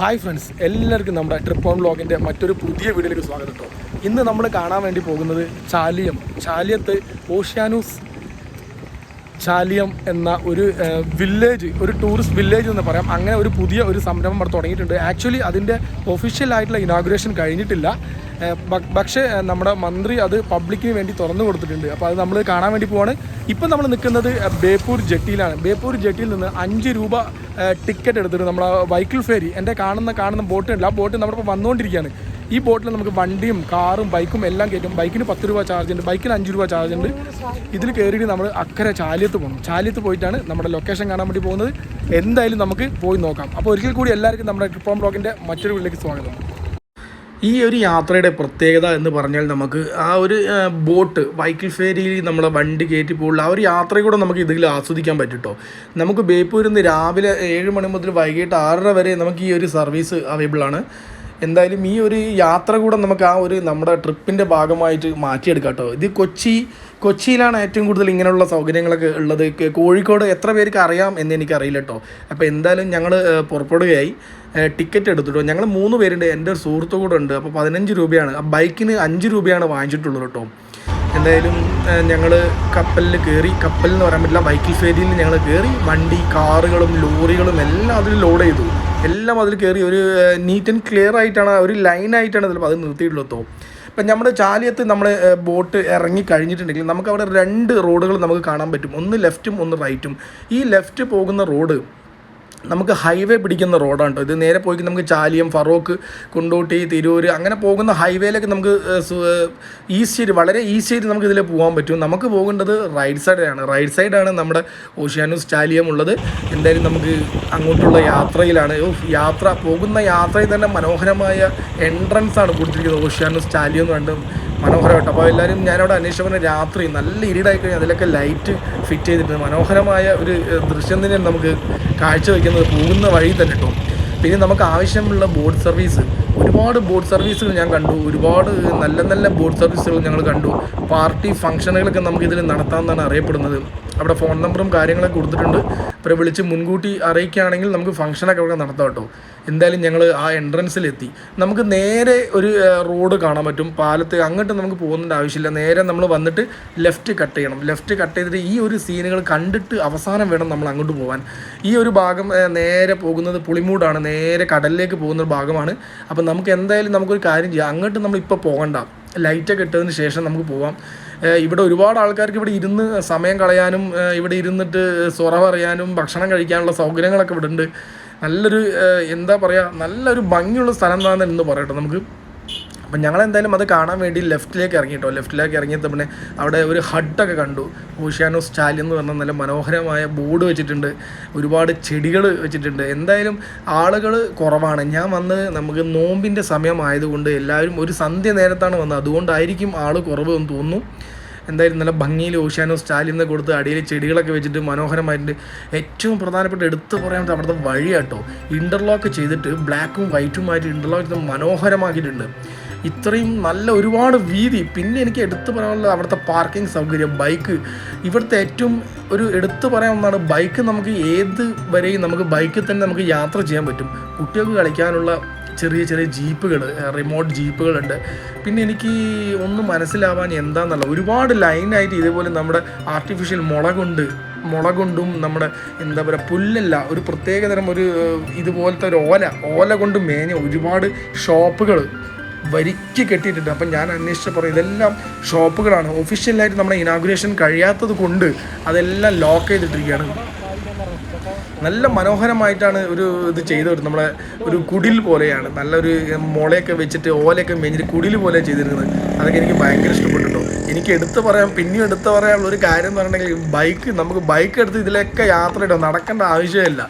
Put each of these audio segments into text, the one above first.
Hi friends എല്ലാവർക്കും നമ്മുടെ trip on വ്ളോഗിന്റെ മറ്റൊരു പുതിയ വീഡിയോയിലേക്ക് സ്വാഗതം കേട്ടോ. ഇന്ന് നമ്മൾ കാണാൻ വേണ്ടി പോകുന്നത് ചാലിയം ചാലിയത്ത് ഓഷ്യാനൂസ് ചാലിയം എന്ന ഒരു വില്ലേജ് ഒരു ടൂറിസ്റ്റ് വില്ലേജ് എന്ന് പറയാം. അങ്ങനെ ഒരു പുതിയ ഒരു സംരംഭം അവിടെ തുടങ്ങിയിട്ടുണ്ട്. ആക്ച്വലി അതിന്റെ ഒഫീഷ്യൽ ആയിട്ടുള്ള ഇനാഗുറേഷൻ കഴിഞ്ഞിട്ടില്ല. പക്ഷേ നമ്മുടെ മന്ത്രി അത് പബ്ലിക്കിന് വേണ്ടി തുറന്നു കൊടുത്തിട്ടുണ്ട്. അപ്പോൾ അത് നമ്മൾ കാണാൻ വേണ്ടി പോവാണ്. ഇപ്പം നമ്മൾ നിൽക്കുന്നത് ബേപ്പൂർ ജെട്ടിയിലാണ്. ബേപ്പൂർ ജെട്ടിയിൽ നിന്ന് അഞ്ച് രൂപ ടിക്കറ്റ് എടുത്തിട്ട് നമ്മൾ വൈക്കിൾ ഫേരി എന്റെ കാണുന്ന കാണുന്ന ബോട്ട് ഉണ്ട് ആ ബോട്ട് നമ്മുടെ ഇപ്പോൾ വന്നുകൊണ്ടിരിക്കുകയാണ്. ഈ ബോട്ടിൽ നമുക്ക് വണ്ടിയും കാറും ബൈക്കും എല്ലാം കയറ്റും. ബൈക്കിന് പത്ത് രൂപ ചാർജ് ഉണ്ട് ബൈക്കിന് അഞ്ച് രൂപ ചാർജ് ഉണ്ട്. ഇതിൽ കയറിയിട്ട് നമ്മൾ അക്കരെ ചാലിയത്ത് പോകണം ചാലിയത്ത് പോയിട്ടാണ് നമ്മുടെ ലൊക്കേഷൻ കാണാൻ വേണ്ടി പോകുന്നത്. എന്തായാലും നമുക്ക് പോയി നോക്കാം. അപ്പോൾ ഒരിക്കൽ കൂടി എല്ലാവർക്കും നമ്മുടെ ട്രിപ്പ് ബ്ലോഗിന്റെ മറ്റൊരു വീട്ടിലേക്ക് സ്വാഗതം. ഈ ഒരു യാത്രയുടെ പ്രത്യേകത എന്ന് പറഞ്ഞാൽ നമുക്ക് ആ ഒരു ബോട്ട് ബൈക്കിൽ ഫേരിയിൽ നമ്മളെ വണ്ടി കയറ്റി പോകുള്ള ആ ഒരു യാത്ര കൂടെ നമുക്ക് ഇതിൽ ആസ്വദിക്കാൻ പറ്റുട്ടോ. നമുക്ക് ബേപ്പൂരിൽ നിന്ന് രാവിലെ ഏഴ് മണി മുതൽ വൈകിട്ട് ആറര വരെ നമുക്ക് ഈ ഒരു സർവീസ് അവൈലബിൾ ആണ്. എന്തായാലും ഈ ഒരു യാത്ര കൂടെ നമുക്ക് ആ ഒരു നമ്മുടെ ട്രിപ്പിന്റെ ഭാഗമായിട്ട് മാറ്റിയെടുക്കാം കേട്ടോ. ഇത് കൊച്ചി കൊച്ചിയിലാണ് ഏറ്റവും കൂടുതൽ ഇങ്ങനെയുള്ള സൗകര്യങ്ങളൊക്കെ ഉള്ളത്. കോഴിക്കോട് എത്ര പേർക്ക് അറിയാം എന്ന് എനിക്കറിയില്ല കേട്ടോ അപ്പോൾ എന്തായാലും ഞങ്ങൾ പുറപ്പെടുകയായി. ടിക്കറ്റ് എടുത്തിട്ടോ. ഞങ്ങൾ മൂന്ന് പേരുണ്ട്. എന്റെ ഒരു സുഹൃത്തു കൂടെ ഉണ്ട്. അപ്പോൾ പതിനഞ്ച് രൂപയാണ്. ആ ബൈക്കിന് അഞ്ച് രൂപയാണ് വാങ്ങിച്ചിട്ടുള്ളത് കേട്ടോ. എന്തായാലും ഞങ്ങൾ കപ്പലിൽ കയറി കപ്പലിൽ എന്ന് പറയാൻ പറ്റില്ല ബൈക്കിൽ ഫേരിയിൽ ഞങ്ങൾ കയറി വണ്ടി കാറുകളും ലോറികളും എല്ലാം അതിൽ ലോഡ് ചെയ്തു. എല്ലാം അതിൽ കയറി ഒരു നീറ്റ് ആൻഡ് ക്ലിയർ ആയിട്ടാണ് ഒരു ലൈനായിട്ടാണ് അതിൽ അത് നിർത്തിയിട്ടുള്ളത് കേട്ടോ. ഇപ്പം നമ്മുടെ ചാലിയത്ത് നമ്മൾ ബോട്ട് ഇറങ്ങി കഴിഞ്ഞിട്ടുണ്ടെങ്കിൽ നമുക്ക് അവിടെ രണ്ട് റോഡുകൾ നമുക്ക് കാണാൻ പറ്റും. ഒന്ന് ലെഫ്റ്റും ഒന്ന് റൈറ്റും. ഈ ലെഫ്റ്റ് പോകുന്ന റോഡ് നമുക്ക് ഹൈവേ പിടിക്കുന്ന റോഡാണ് കേട്ടോ ഇത് നേരെ പോയി നമുക്ക് ചാലിയം ഫറോക്ക് കുണ്ടോട്ടി തിരൂർ അങ്ങനെ പോകുന്ന ഹൈവേയിലേക്ക് നമുക്ക് ഈസി ആയിട്ട് വളരെ ഈസി ആയിട്ട് നമുക്ക് ഇതിൽ പോകാൻ പറ്റും. നമുക്ക് പോകേണ്ടത് റൈറ്റ് സൈഡിലാണ് റൈറ്റ് സൈഡാണ് നമ്മുടെ ഓഷ്യാനൂസ് ചാലിയം ഉള്ളത്. എന്തായാലും നമുക്ക് അങ്ങോട്ടുള്ള യാത്രയിലാണ്. യാത്ര പോകുന്ന യാത്രയിൽ തന്നെ മനോഹരമായ എൻട്രൻസ് ആണ് കൊടുത്തിരിക്കുന്നത് ഓഷ്യാനൂസ് ചാലിയം എന്ന് കണ്ടും മനോഹരമായിട്ട്. അപ്പോൾ എല്ലാവരും ഞാനവിടെ അന്വേഷിച്ചപ്പോൾ രാത്രി നല്ല ഇരുടായി കഴിഞ്ഞാൽ അതിലൊക്കെ ലൈറ്റ് ഫിറ്റ് ചെയ്തിട്ട് മനോഹരമായ ഒരു ദൃശ്യം തന്നെയാണ് നമുക്ക് കാഴ്ചവെക്കുന്നത് പോകുന്ന വഴി തന്നെ കേട്ടോ. പിന്നെ നമുക്ക് ആവശ്യമുള്ള ബോട്ട് സർവീസ് ഒരുപാട് ബോട്ട് സർവീസുകൾ ഞാൻ കണ്ടു. ഒരുപാട് നല്ല നല്ല ബോട്ട് സർവീസുകൾ ഞങ്ങൾ കണ്ടു. പാർട്ടി ഫംഗ്ഷനുകളൊക്കെ നമുക്ക് ഇതിൽ നടത്താമെന്നാണ് അറിയപ്പെടുന്നത്. അവിടെ ഫോൺ നമ്പറും കാര്യങ്ങളൊക്കെ കൊടുത്തിട്ടുണ്ട്. അപ്പോൾ വിളിച്ച് മുൻകൂട്ടി അറിയിക്കുകയാണെങ്കിൽ നമുക്ക് ഫംഗ്ഷനൊക്കെ അവിടെ നടത്താം കേട്ടോ. എന്തായാലും ഞങ്ങൾ ആ എൻട്രൻസിലെത്തി. നമുക്ക് നേരെ ഒരു റോഡ് കാണാൻ പറ്റും. പാലത്ത് അങ്ങോട്ട് നമുക്ക് പോകുന്നതിന്റെ ആവശ്യമില്ല. നേരെ നമ്മൾ വന്നിട്ട് ലെഫ്റ്റ് കട്ട് ചെയ്യണം. ലെഫ്റ്റ് കട്ട് ചെയ്തിട്ട് ഈ ഒരു സീനുകൾ കണ്ടിട്ട് അവസാനം വേണം നമ്മൾ അങ്ങോട്ട് പോകാൻ ഈ ഒരു ഭാഗം നേരെ പോകുന്നത് പുളിമൂടാണ്. നേരെ കടലിലേക്ക് പോകുന്ന ഭാഗമാണ്. അപ്പോൾ നമുക്ക് എന്തായാലും നമുക്കൊരു കാര്യം ചെയ്യാം. അങ്ങോട്ട് നമ്മൾ ഇപ്പോൾ പോകണ്ട. ലൈറ്റൊക്കെ ഇട്ടതിന് ശേഷം നമുക്ക് പോവാം. ഇവിടെ ഒരുപാട് ആൾക്കാർക്ക് ഇവിടെ ഇരുന്ന് സമയം കളയാനും ഇവിടെ ഇരുന്നിട്ട് സൊറ പറയാനും ഭക്ഷണം കഴിക്കാനുള്ള സൗകര്യങ്ങളൊക്കെ ഇവിടെ ഉണ്ട് നല്ലൊരു എന്താ പറയുക നല്ലൊരു ഭംഗിയുള്ള സ്ഥലം എന്താണെന്ന് എന്ന് പറയട്ടെ നമുക്ക്. അപ്പം ഞങ്ങൾ എന്തായാലും അത് കാണാൻ വേണ്ടി ലെഫ്റ്റിലേക്ക് ഇറങ്ങി കേട്ടോ ലെഫ്റ്റിലേക്ക് ഇറങ്ങിയത് പിന്നെ അവിടെ ഒരു ഹട്ടൊക്കെ കണ്ടു. ഓഷ്യാനോസ് സ്റ്റാലിൻ എന്ന് പറഞ്ഞ നല്ല മനോഹരമായ ബോർഡ് വെച്ചിട്ടുണ്ട്. ഒരുപാട് ചെടികൾ വെച്ചിട്ടുണ്ട്. എന്തായാലും ആളുകൾ കുറവാണ്. ഞാൻ വന്ന് നമുക്ക് നോമ്പിന്റെ സമയമായതുകൊണ്ട് എല്ലാവരും ഒരു സന്ധ്യ നേരത്താണ് വന്നത്. അതുകൊണ്ടായിരിക്കും ആൾ കുറവ് എന്ന് തോന്നുന്നു. എന്തായാലും നല്ല ഭംഗിയിൽ ഓഷ്യാനോ സ്റ്റാലിന്ന് കൊടുത്ത് അടിയിൽ ചെടികളൊക്കെ വെച്ചിട്ട് മനോഹരമായിട്ടുണ്ട് ഏറ്റവും പ്രധാനപ്പെട്ട എടുത്തു പറയാൻ അവിടുത്തെ വഴിയാട്ടോ. ഇന്റർലോക്ക് ചെയ്തിട്ട് ബ്ലാക്കും വൈറ്റുമായിട്ട് ഇന്റർലോക്ക് ചെയ്ത് മനോഹരമാക്കിയിട്ടുണ്ട്. ഇത്രയും നല്ല ഒരുപാട് വീതി. പിന്നെ എനിക്ക് എടുത്തു പറയാനുള്ളത് അവിടുത്തെ പാർക്കിംഗ് സൗകര്യം ബൈക്ക് ഇവിടുത്തെ ഏറ്റവും ഒരു എടുത്തു പറയാൻ ഒന്നാണ് ബൈക്ക് നമുക്ക് ഏത് വരെയും നമുക്ക് ബൈക്കിൽ തന്നെ നമുക്ക് യാത്ര ചെയ്യാൻ പറ്റും. കുട്ടികൾക്ക് കളിക്കാനുള്ള ചെറിയ ചെറിയ ജീപ്പുകൾ റിമോട്ട് ജീപ്പുകളുണ്ട്. പിന്നെ എനിക്ക് ഒന്നും മനസ്സിലാവാൻ എന്താണെന്നല്ല ഒരുപാട് ലൈനായിട്ട് ഇതേപോലെ നമ്മുടെ ആർട്ടിഫിഷ്യൽ മുളകൊണ്ട്. മുളകൊണ്ടും മുള കൊണ്ടും നമ്മുടെ എന്താ പറയുക പുല്ലല്ല ഒരു പ്രത്യേകതരം ഒരു ഇതുപോലത്തെ ഒരു ഓല. ഓല കൊണ്ട് മേഞ്ഞ ഒരുപാട് ഷോപ്പുകൾ വരിക്ക് കെട്ടിയിട്ടുണ്ട്. അപ്പം ഞാൻ അന്വേഷിച്ചപ്പോൾ ഇതെല്ലാം ഷോപ്പുകളാണ്. ഒഫീഷ്യലായിട്ട് നമ്മുടെ ഇനാഗുറേഷൻ കഴിയാത്തത് കൊണ്ട് അതെല്ലാം ലോക്ക് ചെയ്തിട്ടിരിക്കുകയാണ്. നല്ല മനോഹരമായിട്ടാണ് ഒരു ഇത് ചെയ്തത് നമ്മളെ ഒരു കുടിൽ പോലെയാണ്. നല്ലൊരു മുളയൊക്കെ വെച്ചിട്ട് ഓലയൊക്കെ മെഞ്ഞിട്ട് കുടിൽ പോലെ ചെയ്തിരുന്നത് അതൊക്കെ എനിക്ക് ഭയങ്കര ഇഷ്ടപ്പെട്ടിട്ടോ എനിക്ക് എടുത്തു പറയാം പിന്നെയും എടുത്തു പറയാനുള്ള ഒരു കാര്യം എന്ന് പറഞ്ഞിട്ടുണ്ടെങ്കിൽ ബൈക്ക് നമുക്ക് ബൈക്ക് എടുത്ത് ഇതിലൊക്കെ യാത്ര ഇടാം നടക്കേണ്ട ആവശ്യമില്ല.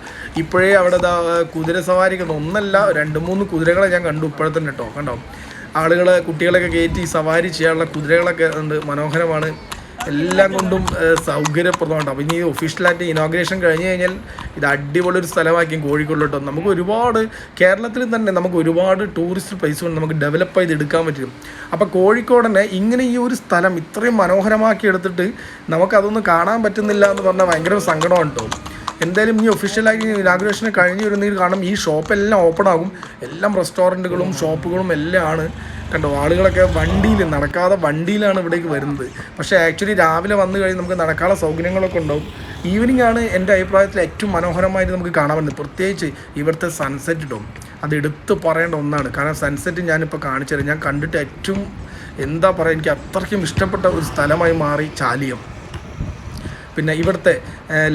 ഇപ്പോഴേ അവിടെ കുതിര സവാരിക്കുന്ന ഒന്നല്ല രണ്ട് മൂന്ന് കുതിരകളെ ഞാൻ കണ്ടു ഇപ്പോഴത്തന്നെ കേട്ടോ. കണ്ടോ? ആളുകളെ കുട്ടികളൊക്കെ കയറ്റി സവാരി ചെയ്യാനുള്ള കുതിരകളൊക്കെ ഉണ്ട്. മനോഹരമാണ്. എല്ലാം കൊണ്ടും സൗകര്യപ്രദമാണ് അപ്പം ഇനി ഒഫീഷ്യലായിട്ട് ഇനോഗ്രേഷൻ കഴിഞ്ഞ് കഴിഞ്ഞാൽ ഇത് അടിപൊളി ഒരു സ്ഥലമാക്കിയും കോഴിക്കോടിലോട്ടോ നമുക്ക് ഒരുപാട് കേരളത്തിൽ തന്നെ നമുക്ക് ഒരുപാട് ടൂറിസ്റ്റ് പ്ലേസുകൾ നമുക്ക് ഡെവലപ്പ് ചെയ്ത് എടുക്കാൻ പറ്റും. അപ്പോൾ കോഴിക്കോടിനെ ഇങ്ങനെ ഈ ഒരു സ്ഥലം ഇത്രയും മനോഹരമാക്കി എടുത്തിട്ട് നമുക്കതൊന്നും കാണാൻ പറ്റുന്നില്ല എന്ന് പറഞ്ഞാൽ ഭയങ്കര സങ്കടമാണ് കേട്ടോ എന്തായാലും ഇനി ഒഫീഷ്യലായി ഇനാഗ്രേഷൻ കഴിഞ്ഞ് വരുന്നെങ്കിൽ കാണും ഈ ഷോപ്പെല്ലാം ഓപ്പൺ ആകും. എല്ലാം റെസ്റ്റോറന്റുകളും ഷോപ്പുകളും എല്ലാം ആണ് കണ്ടോ ആളുകളൊക്കെ വണ്ടിയിൽ നടക്കാതെ വണ്ടിയിലാണ് ഇവിടേക്ക് വരുന്നത്. പക്ഷേ ആക്ച്വലി രാവിലെ വന്നു കഴിഞ്ഞ് നമുക്ക് നടക്കാനുള്ള സൗകര്യങ്ങളൊക്കെ ഉണ്ടാവും. ഈവനിങ് ആണ് എന്റെ അഭിപ്രായത്തിൽ ഏറ്റവും മനോഹരമായിട്ട് നമുക്ക് കാണാൻ പറ്റുന്നത്. പ്രത്യേകിച്ച് ഇവിടുത്തെ സൺസെറ്റ് ഇടും അത് എടുത്ത് പറയേണ്ട ഒന്നാണ്. കാരണം സൺസെറ്റ് ഞാനിപ്പോൾ കാണിച്ചു തരാം ഞാൻ കണ്ടിട്ട് ഏറ്റവും എന്താ പറയുക എനിക്ക് അത്രയ്ക്കും ഇഷ്ടപ്പെട്ട ഒരു സ്ഥലമായി മാറി ചാലിയം. പിന്നെ ഇവിടുത്തെ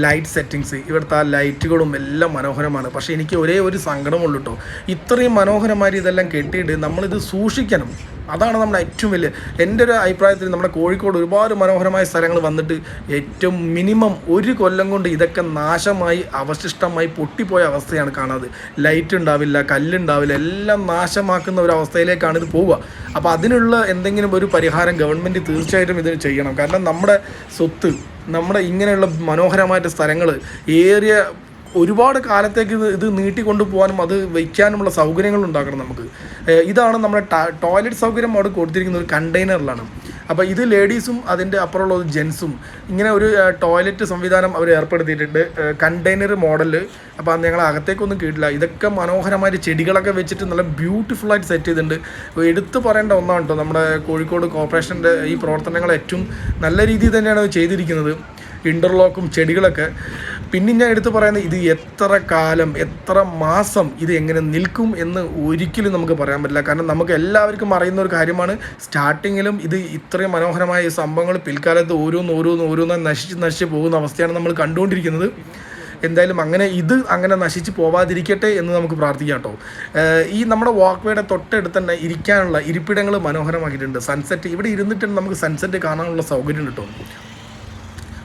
ലൈറ്റ് സെറ്റിങ്സ് ഇവിടുത്തെ ആ ലൈറ്റുകളും എല്ലാം മനോഹരമാണ്. പക്ഷേ എനിക്ക് ഒരേ ഒരു സങ്കടമുള്ളൂ കേട്ടോ ഇത്രയും മനോഹരമായി ഇതെല്ലാം കെട്ടിയിട്ട് നമ്മളിത് സൂക്ഷിക്കണം. അതാണ് നമ്മുടെ ഏറ്റവും വലിയ എന്റെ ഒരു അഭിപ്രായത്തിൽ നമ്മുടെ കോഴിക്കോട് ഒരുപാട് മനോഹരമായ സ്ഥലങ്ങൾ വന്നിട്ട് ഏറ്റവും മിനിമം ഒരു കൊല്ലം കൊണ്ട് ഇതൊക്കെ നാശമായി അവശിഷ്ടമായി പൊട്ടിപ്പോയ അവസ്ഥയാണ് കാണാതെ. ലൈറ്റ് ഉണ്ടാവില്ല കല്ലുണ്ടാവില്ല എല്ലാം നാശമാക്കുന്ന ഒരു അവസ്ഥയിലേക്കാണ് ഇത് പോവുക. അപ്പോൾ അതിനുള്ള എന്തെങ്കിലും ഒരു പരിഹാരം ഗവൺമെന്റ് തീർച്ചയായിട്ടും ഇത് ചെയ്യണം. കാരണം നമ്മുടെ സ്വത്ത് നമ്മുടെ ഇങ്ങനെയുള്ള മനോഹരമായിട്ട് സ്ഥലങ്ങൾ ഏറിയ ഒരുപാട് കാലത്തേക്ക് ഇത് ഇത് നീട്ടിക്കൊണ്ടു പോകാനും അത് വയ്ക്കാനുമുള്ള സൗകര്യങ്ങൾ ഉണ്ടാക്കണം നമുക്ക്. ഇതാണ് നമ്മുടെ ടോയ്ലറ്റ് സൗകര്യം അവിടെ കൊടുത്തിരിക്കുന്ന ഒരു കണ്ടെയ്നറിലാണ്. അപ്പോൾ ഇത് ലേഡീസും അതിന്റെ അപ്പുറമുള്ള ജെൻസും ഇങ്ങനെ ഒരു ടോയ്ലറ്റ് സംവിധാനം അവർ ഏർപ്പെടുത്തിയിട്ടുണ്ട്. Container model. അപ്പോൾ അത് ഞങ്ങൾ അകത്തേക്കൊന്നും കേട്ടില്ല. ഇതൊക്കെ മനോഹരമായിട്ട് ചെടികളൊക്കെ വെച്ചിട്ട് നല്ല ബ്യൂട്ടിഫുള്ളായിട്ട് സെറ്റ് ചെയ്തിട്ടുണ്ട്. എടുത്തു പറയേണ്ട ഒന്നാണ് കേട്ടോ നമ്മുടെ കോഴിക്കോട് കോർപ്പറേഷന്റെ ഈ പ്രവർത്തനങ്ങൾ ഏറ്റവും നല്ല രീതിയിൽ തന്നെയാണ് ചെയ്തിരിക്കുന്നത്. ഇന്റർലോക്കും ചെടികളൊക്കെ. പിന്നെ ഞാൻ എടുത്തു പറയുന്നത് ഇത് എത്ര കാലം എത്ര മാസം ഇത് എങ്ങനെ നിൽക്കും എന്ന് ഒരിക്കലും നമുക്ക് പറയാൻ പറ്റില്ല. കാരണം നമുക്ക് എല്ലാവർക്കും അറിയുന്ന ഒരു കാര്യമാണ് സ്റ്റാർട്ടിങ്ങിലും ഇത് ഇത്രയും മനോഹരമായ ഈ സംഭവങ്ങൾ പിൽക്കാലത്ത് ഓരോന്ന് ഓരോന്ന് ഓരോന്ന് നശിച്ച് നശിച്ച് പോകുന്ന അവസ്ഥയാണ് നമ്മൾ കണ്ടുകൊണ്ടിരിക്കുന്നത്. എന്തായാലും അങ്ങനെ ഇത് അങ്ങനെ നശിച്ച് പോവാതിരിക്കട്ടെ എന്ന് നമുക്ക് പ്രാർത്ഥിക്കാം കേട്ടോ. ഈ നമ്മുടെ വാക്ക്വേയുടെ തൊട്ടടുത്ത് തന്നെ ഇരിക്കാനുള്ള ഇരിപ്പിടങ്ങൾ മനോഹരമാക്കിയിട്ടുണ്ട്. സൺസെറ്റ് ഇവിടെ ഇരുന്നിട്ട് നമുക്ക് സൺസെറ്റ് കാണാനുള്ള സൗകര്യം കിട്ടും.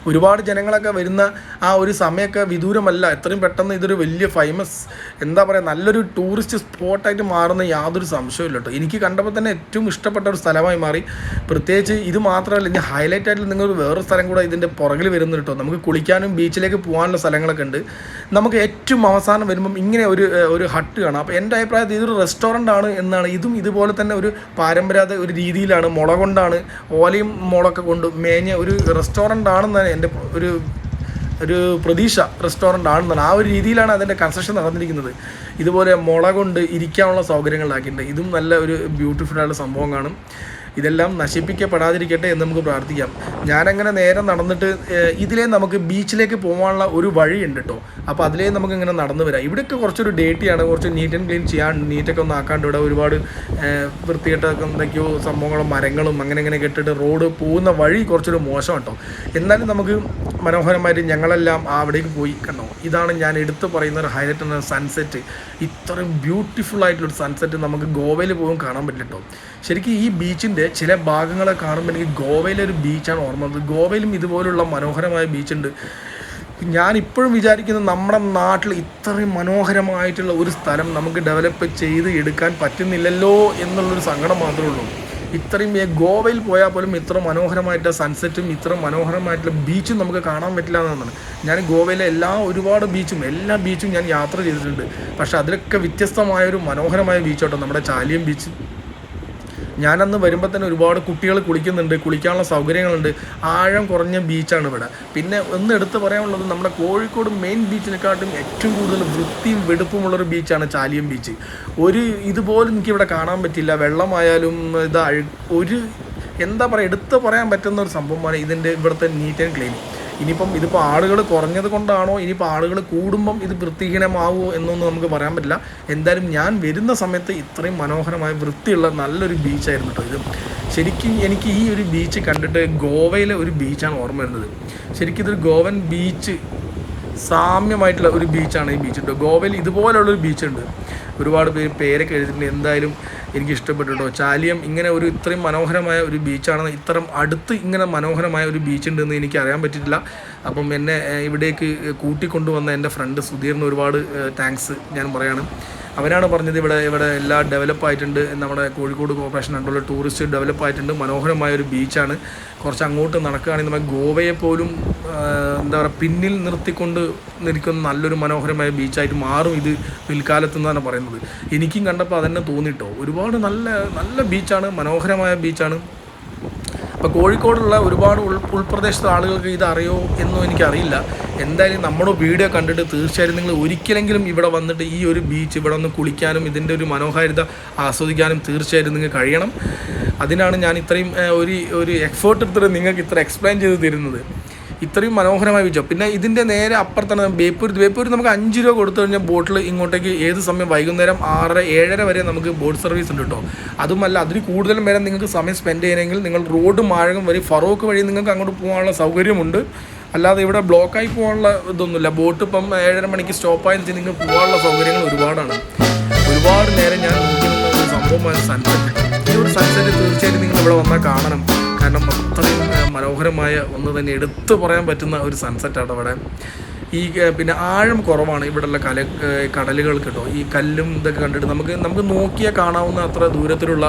ഒരുപാട് ജനങ്ങളൊക്കെ വരുന്ന ആ ഒരു സമയമൊക്കെ വിദൂരമല്ല. എത്രയും പെട്ടെന്ന് ഇതൊരു വലിയ ഫേമസ് എന്താ പറയുക നല്ലൊരു ടൂറിസ്റ്റ് സ്പോട്ടായിട്ട് മാറുന്ന യാതൊരു സംശയമില്ല കേട്ടോ. എനിക്ക് കണ്ടപ്പോൾ തന്നെ ഏറ്റവും ഇഷ്ടപ്പെട്ട ഒരു സ്ഥലമായി മാറി. പ്രത്യേകിച്ച് ഇത് മാത്രമല്ല ഇനി ഹൈലൈറ്റ് ആയിട്ട് നിങ്ങൾ വേറൊരു സ്ഥലം കൂടെ ഇതിന്റെ പുറകിൽ വരുന്നു കേട്ടോ. നമുക്ക് കുളിക്കാനും ബീച്ചിലേക്ക് പോകാനുള്ള സ്ഥലങ്ങളൊക്കെ ഉണ്ട്. നമുക്ക് ഏറ്റവും അവസാനം വരുമ്പം ഇങ്ങനെ ഒരു ഒരു ഹട്ട് കാണാം. അപ്പോൾ എന്റെ അഭിപ്രായത്തിൽ ഇതൊരു റെസ്റ്റോറന്റ് ആണ് എന്നാണ്. ഇതും ഇതുപോലെ തന്നെ ഒരു പരമ്പരാഗത ഒരു രീതിയിലാണ്. മുള കൊണ്ടാണ് ഓലയും മുളൊക്കെ കൊണ്ട് മേഞ്ഞ ഒരു റെസ്റ്റോറന്റ് ആണെന്നാണ് എന്റെ ഒരു ഒരു പ്രതീക്ഷ റെസ്റ്റോറന്റ് ആണെന്നാണ്. ആ ഒരു രീതിയിലാണ് അതിന്റെ കൺസ്ട്രക്ഷൻ നടന്നിരിക്കുന്നത്. ഇതുപോലെ മുള കൊണ്ട് ഇരിക്കാനുള്ള സൗകര്യങ്ങളിലാക്കിയിട്ടുണ്ട് ഇതും നല്ല ഒരു ബ്യൂട്ടിഫുൾ ആയിട്ടുള്ള സംഭവം കാണും. ഇതെല്ലാം നശിപ്പിക്കപ്പെടാതിരിക്കട്ടെ എന്ന് നമുക്ക് പ്രാർത്ഥിക്കാം. ഞാനങ്ങനെ നേരെ നടന്നിട്ട് ഇതിലേ നമുക്ക് ബീച്ചിലേക്ക് പോകാനുള്ള ഒരു വഴി ഉണ്ട് കേട്ടോ അപ്പോൾ അതിലേ നമുക്ക് ഇങ്ങനെ നടന്നു വരാം. ഇവിടെയൊക്കെ കുറച്ചൊരു ഡേറ്റിയാണ് കുറച്ച് നീറ്റ് ആൻഡ് ക്ലീൻ ചെയ്യാൻ നീറ്റൊക്കെ ഒന്ന് ആക്കാണ്ട് ഇവിടെ ഒരുപാട് വൃത്തികെട്ടൊക്കെ എന്തൊക്കെയോ സംഭവങ്ങളും മരങ്ങളും അങ്ങനെ ഇങ്ങനെ കെട്ടിട്ട് റോഡ് പോകുന്ന വഴി കുറച്ചൊരു മോശം കേട്ടോ എന്നാലും നമുക്ക് മനോഹരമായിട്ട് ഞങ്ങളെല്ലാം അവിടേക്ക് പോയി കണ്ടോ. ഇതാണ് ഞാൻ എടുത്തു പറയുന്ന ഒരു ഹൈലൈറ്റ് എന്ന സൺസെറ്റ് ഇത്രയും ബ്യൂട്ടിഫുൾ ആയിട്ടുള്ളൊരു സൺസെറ്റ് നമുക്ക് ഗോവയിൽ പോകും കാണാൻ പറ്റില്ല കേട്ടോ ശരിക്കും ഈ ബീച്ചിന്റെ ചില ഭാഗങ്ങളെ കാണുമ്പോൾ എനിക്ക് ഗോവയിലെ ഒരു ബീച്ചാണ് ഓർമ്മ വന്നത്. ഗോവയിലും ഇതുപോലുള്ള മനോഹരമായ ബീച്ചുണ്ട് ഞാൻ ഇപ്പോഴും വിചാരിക്കുന്നത് നമ്മുടെ നാട്ടിൽ ഇത്രയും മനോഹരമായിട്ടുള്ള ഒരു സ്ഥലം നമുക്ക് ഡെവലപ്പ് ചെയ്ത് എടുക്കാൻ പറ്റുന്നില്ലല്ലോ എന്നുള്ളൊരു സങ്കടം മാത്രമേ ഉള്ളൂ. ഇത്രയും ഗോവയിൽ പോയാൽ പോലും ഇത്ര മനോഹരമായിട്ടുള്ള സൺസെറ്റും ഇത്ര മനോഹരമായിട്ടുള്ള ബീച്ചും നമുക്ക് കാണാൻ പറ്റില്ല എന്നാണ്. ഞാൻ ഗോവയിലെ എല്ലാ ഒരുപാട് ബീച്ചും എല്ലാ ബീച്ചും ഞാൻ യാത്ര ചെയ്തിട്ടുണ്ട്. പക്ഷേ അതിലൊക്കെ വ്യത്യസ്തമായ ഒരു മനോഹരമായ ബീച്ചോട്ടോ നമ്മുടെ ചാലിയം ബീച്ച് ഞാനന്ന് വരുമ്പോൾ തന്നെ ഒരുപാട് കുട്ടികൾ കുളിക്കുന്നുണ്ട് കുളിക്കാനുള്ള സൗകര്യങ്ങളുണ്ട്. ആഴം കുറഞ്ഞ ബീച്ചാണ് ഇവിടെ. പിന്നെ ഒന്ന് എടുത്ത് പറയാനുള്ളത് നമ്മുടെ കോഴിക്കോട് മെയിൻ ബീച്ചിനെക്കാട്ടും ഏറ്റവും കൂടുതൽ വൃത്തിയും വെടുപ്പുമുള്ളൊരു ബീച്ചാണ് ചാലിയം ബീച്ച് ഒരു ഇതുപോലെ എനിക്കിവിടെ കാണാൻ പറ്റില്ല. വെള്ളമായാലും ഇത് ഒരു എന്താ പറയുക എടുത്ത് പറയാൻ പറ്റുന്ന ഒരു സംഭവമാണ് ഇതിന്റെ ഇവിടുത്തെ നീറ്റ് ആൻഡ് ക്ലീൻ ഇനിയിപ്പം ഇതിപ്പോൾ ആളുകൾ കുറഞ്ഞത് കൊണ്ടാണോ? ഇനിയിപ്പോൾ ആളുകൾ കൂടുമ്പം ഇത് വൃത്തിഹീനമാവുമോ എന്നൊന്നും നമുക്ക് പറയാൻ പറ്റില്ല. എന്തായാലും ഞാൻ വരുന്ന സമയത്ത് ഇത്രയും മനോഹരമായ വൃത്തിയുള്ള നല്ലൊരു ബീച്ചായിരുന്നു കേട്ടോ ഇത്. ശരിക്കും എനിക്ക് ഈ ഒരു ബീച്ച് കണ്ടിട്ട് ഗോവയിലെ ഒരു ബീച്ചാണ് ഓർമ്മ വരുന്നത്. ശരിക്കും ഇതൊരു ഗോവൻ ബീച്ച് സാമ്യമായിട്ടുള്ള ഒരു ബീച്ചാണ് ഈ ബീച്ച് കേട്ടോ ഗോവയിൽ ഇതുപോലെയുള്ളൊരു ബീച്ചുണ്ട് ഒരുപാട് പേര് പേരൊക്കെ എഴുതിയിട്ടുണ്ട്. എന്തായാലും എനിക്ക് ഇഷ്ടപ്പെട്ടു കേട്ടോ ചാലിയം ഇങ്ങനെ ഒരു ഇത്രയും മനോഹരമായ ഒരു ബീച്ചാണെന്ന് ഇത്തരം അടുത്ത് ഇങ്ങനെ മനോഹരമായ ഒരു ബീച്ച് ഉണ്ടെന്ന് എനിക്ക് അറിയാൻ പറ്റിയിട്ടില്ല. അപ്പം എന്നെ ഇവിടേക്ക് കൂട്ടിക്കൊണ്ടുവന്ന എന്റെ ഫ്രണ്ട് സുധീറിന് ഒരുപാട് താങ്ക്സ് ഞാൻ പറയാണ്. അവനാണ് പറഞ്ഞത് ഇവിടെ ഇവിടെ എല്ലാം ഡെവലപ്പ് ആയിട്ടുണ്ട് നമ്മുടെ കോഴിക്കോട് കോർപ്പറേഷൻ കണ്ടുള്ള ടൂറിസ്റ്റ് ഡെവലപ്പ് ആയിട്ടുണ്ട്. മനോഹരമായ ഒരു ബീച്ചാണ് കുറച്ച് അങ്ങോട്ട് നടക്കുകയാണെങ്കിൽ നമ്മൾ ഗോവയെ പോലും എന്താ പറയുക പിന്നിൽ നിർത്തിക്കൊണ്ട് നിൽക്കുന്ന നല്ലൊരു മനോഹരമായ ബീച്ചായിട്ട് മാറും ഇത് പിൽക്കാലത്ത് എന്നാണ് പറയുന്നത്. എനിക്കും കണ്ടപ്പോൾ അതന്നെ തോന്നിട്ടോ. ഒരുപാട് നല്ല നല്ല ബീച്ചാണ് മനോഹരമായ ബീച്ചാണ് അപ്പോൾ കോഴിക്കോടുള്ള ഒരുപാട് ഉൾ ഉൾപ്രദേശത്തെ ആളുകൾക്ക് ഇതറിയോ എന്നോ എനിക്കറിയില്ല. എന്തായാലും നമ്മുടെ വീഡിയോ കണ്ടിട്ട് തീർച്ചയായും നിങ്ങൾ ഒരിക്കലെങ്കിലും ഇവിടെ വന്നിട്ട് ഈ ഒരു ബീച്ച് ഇവിടെ ഒന്ന് കുളിക്കാനും ഇതിന്റെ ഒരു മനോഹാരിത ആസ്വദിക്കാനും തീർച്ചയായിട്ടും നിങ്ങൾക്ക് കഴിയണം. അതിനാണ് ഞാൻ ഇത്രയും ഒരു ഒരു എഫേർട്ട് എടുത്തിട്ട് നിങ്ങൾക്ക് ഇത്ര എക്സ്പ്ലെയിൻ ചെയ്ത് തരുന്നത്. ഇത്രയും മനോഹരമായ വിജയം. പിന്നെ ഇതിന്റെ നേരെ അപ്പുറത്താണ് ബേപ്പൂർ ബേപ്പൂർ നമുക്ക് അഞ്ച് രൂപ കൊടുത്തു കഴിഞ്ഞാൽ ബോട്ടിൽ ഇങ്ങോട്ടേക്ക് ഏത് സമയം? വൈകുന്നേരം ആറര ഏഴര വരെ നമുക്ക് ബോട്ട് സർവീസ് ഉണ്ട് കേട്ടോ. അതുമല്ല അതിന് കൂടുതൽ നേരം നിങ്ങൾക്ക് സമയം സ്പെൻഡ് ചെയ്യണമെങ്കിൽ നിങ്ങൾ റോഡ് മാഴകം വഴി ഫറോക്ക് വഴി നിങ്ങൾക്ക് അങ്ങോട്ട് പോകാനുള്ള സൗകര്യമുണ്ട്. അല്ലാതെ ഇവിടെ ബ്ലോക്കായി പോകാനുള്ള ഇതൊന്നുമില്ല. ബോട്ട് ഇപ്പം ഏഴര മണിക്ക് സ്റ്റോപ്പായി നിങ്ങൾക്ക് പോകാനുള്ള സൗകര്യങ്ങൾ ഒരുപാടാണ്. ഒരുപാട് നേരം ഞാൻ നോക്കി നിന്ന ഒരു സംഭവമാണ് സൺസെറ്റ് ഈ ഒരു സൺസെറ്റ് തീർച്ചയായിട്ടും നിങ്ങൾ ഇവിടെ വന്നാൽ കാണണം. കാരണം അത്രയും മനോഹരമായ ഒന്ന് തന്നെ എടുത്തു പറയാൻ പറ്റുന്ന ഒരു സൺസെറ്റാണ് അവിടെ. ഈ പിന്നെ ആഴം കുറവാണ് ഇവിടെയുള്ള കല കടലുകൾ കേട്ടോ. ഈ കല്ലും ഇതൊക്കെ കണ്ടിട്ട് നമുക്ക് നമുക്ക് നോക്കിയാൽ കാണാവുന്ന അത്ര ദൂരത്തിലുള്ള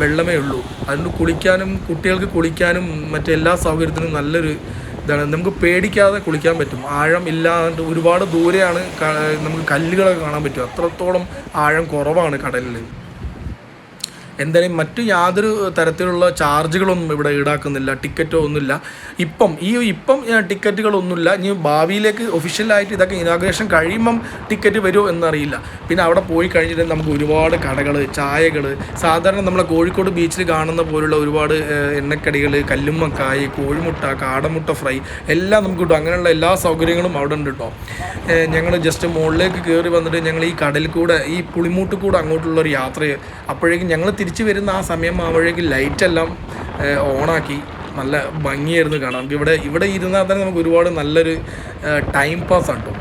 വെള്ളമേ ഉള്ളൂ. അതുകൊണ്ട് കുളിക്കാനും കുട്ടികൾക്ക് കുളിക്കാനും മറ്റെല്ലാ സൗകര്യത്തിനും നല്ലൊരു ഇതാണ്. നമുക്ക് പേടിക്കാതെ കുളിക്കാൻ പറ്റും. ആഴം ഇല്ലാണ്ട് ഒരുപാട് ദൂരെയാണ് നമുക്ക് കല്ലുകളൊക്കെ കാണാൻ പറ്റും. അത്രത്തോളം ആഴം കുറവാണ് കടലിൽ എന്തായാലും മറ്റു യാതൊരു തരത്തിലുള്ള ചാർജുകളൊന്നും ഇവിടെ ഈടാക്കുന്നില്ല ടിക്കറ്റോ ഒന്നുമില്ല. ഇപ്പം ഈ ഇപ്പം ടിക്കറ്റുകളൊന്നുമില്ല. ഇനി ഭാവിയിലേക്ക് ഒഫീഷ്യലായിട്ട് ഇതൊക്കെ ഇനാഗ്രേഷൻ കഴിയുമ്പം ടിക്കറ്റ് വരുമോ എന്നറിയില്ല. പിന്നെ അവിടെ പോയി കഴിഞ്ഞിട്ട് നമുക്ക് ഒരുപാട് കടകൾ ചായകൾ സാധാരണ നമ്മളെ കോഴിക്കോട് ബീച്ചിൽ കാണുന്ന പോലുള്ള ഒരുപാട് എണ്ണക്കടികൾ കല്ലുമ്മക്കായ് കോഴിമുട്ട കാടമുട്ട ഫ്രൈ എല്ലാം നമുക്ക് കിട്ടും. അങ്ങനെയുള്ള എല്ലാ സൗകര്യങ്ങളും അവിടെ ഉണ്ട് കേട്ടോ. ഞങ്ങൾ ജസ്റ്റ് മുകളിലേക്ക് കയറി വന്നിട്ട് ഞങ്ങൾ ഈ കടൽ കൂടെ ഈ പുളിമൂട്ട് കൂടെ അങ്ങോട്ടുള്ള ഒരു യാത്ര അപ്പോഴേക്കും ഞങ്ങൾ തിരിച്ചു വരുന്ന ആ സമയം ആവുമ്പോഴേക്കും ലൈറ്റെല്ലാം ഓണാക്കി. നല്ല ഭംഗിയായിരുന്നു കാണാം നമുക്ക് ഇവിടെ ഇവിടെ ഇരുന്നാൽ തന്നെ നമുക്ക് ഒരുപാട് നല്ലൊരു ടൈം പാസ് ആണ് കേട്ടോ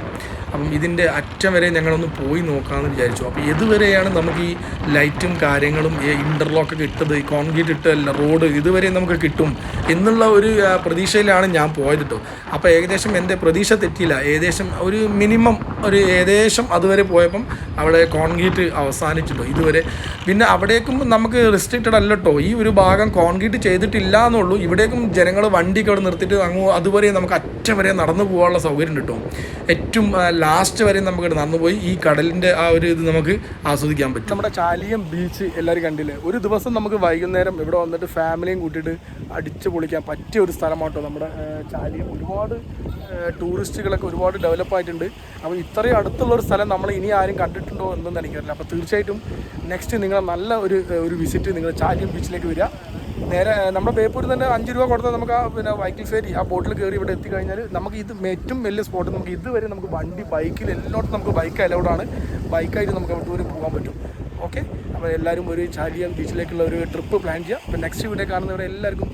അപ്പം ഇതിന്റെ അറ്റം വരെ ഞങ്ങളൊന്ന് പോയി നോക്കാമെന്ന് വിചാരിച്ചു. അപ്പോൾ ഇതുവരെയാണ് നമുക്ക് ഈ ലൈറ്റും കാര്യങ്ങളും ഇന്റർലോക്കൊക്കെ ഇട്ടത് ഈ കോൺക്രീറ്റ് ഇട്ടല്ല റോഡ് ഇതുവരെ നമുക്ക് കിട്ടും എന്നുള്ള ഒരു പ്രതീക്ഷയിലാണ് ഞാൻ പോയത് കേട്ടോ അപ്പോൾ ഏകദേശം എന്റെ പ്രതീക്ഷ തെറ്റിയില്ല. ഏകദേശം ഒരു മിനിമം ഒരു ഏകദേശം അതുവരെ പോയപ്പം അവിടെ കോൺക്രീറ്റ് അവസാനിച്ചിട്ടോ ഇതുവരെ. പിന്നെ അവിടേക്കും നമുക്ക് റെസ്ട്രിക്റ്റഡ് അല്ല കേട്ടോ ഈ ഒരു ഭാഗം കോൺക്രീറ്റ് ചെയ്തിട്ടില്ല എന്നുള്ളൂ. ഇവിടേക്കും ജനങ്ങൾ വണ്ടിയൊക്കെ അവിടെ നിർത്തിയിട്ട് അങ്ങ് അതുവരെ നമുക്ക് അറ്റം വരെ നടന്നു പോകാനുള്ള സൗകര്യം കിട്ടും ഏറ്റവും ലാസ്റ്റ് വരെ നമുക്ക് നടന്നു പോയി ഈ കടലിന്റെ ആ ഒരു ഇത് നമുക്ക് ആസ്വദിക്കാൻ പറ്റും. നമ്മുടെ ചാലിയം ബീച്ച് എല്ലാവരും കണ്ടില്ലേ? ഒരു ദിവസം നമുക്ക് വൈകുന്നേരം ഇവിടെ വന്നിട്ട് ഫാമിലിയും കൂട്ടിയിട്ട് അടിച്ചു പൊളിക്കാൻ പറ്റിയ ഒരു സ്ഥലമാട്ടോ നമ്മുടെ ചാലിയം. ഒരുപാട് ടൂറിസ്റ്റുകളൊക്കെ ഒരുപാട് ഡെവലപ്പ് ആയിട്ടുണ്ട്. അപ്പോൾ ഇത്രയും അടുത്തുള്ള ഒരു സ്ഥലം നമ്മൾ ഇനി ആരും കണ്ടിട്ടുണ്ടോ എന്നൊന്നും എനിക്കറിയില്ല. അപ്പോൾ തീർച്ചയായിട്ടും നെക്സ്റ്റ് നിങ്ങൾ നല്ല ഒരു ഒരു വിസിറ്റ് നിങ്ങൾ ചാലിയം ബീച്ചിലേക്ക് വരിക. നേരെ നമ്മുടെ ബേപ്പൂർ തന്നെ അഞ്ച് രൂപ കൊടുത്താൽ നമുക്ക് ആ പിന്നെ വൈക്കിൾ ഫേരി ആ ബോട്ടിൽ കയറി ഇവിടെ എത്തിക്കഴിഞ്ഞാൽ നമുക്ക് ഇത് ഏറ്റവും വലിയ സ്പോട്ട്. നമുക്ക് ഇതുവരെ നമുക്ക് വണ്ടി ബൈക്കിൽ എല്ലായിടത്തും നമുക്ക് ബൈക്ക് അലൗഡ് ആണ്. ബൈക്കായിട്ട് നമുക്ക് അവിടെ ദൂരെ പോകാൻ പറ്റും. ഓക്കെ അപ്പോൾ എല്ലാവരും ഒരു ചാലിയം ബീച്ചിലേക്കുള്ള ഒരു ട്രിപ്പ് പ്ലാൻ ചെയ്യാം. അപ്പോൾ നെക്സ്റ്റ് വീഡിയോ കാണുന്നവരെ എല്ലാവർക്കും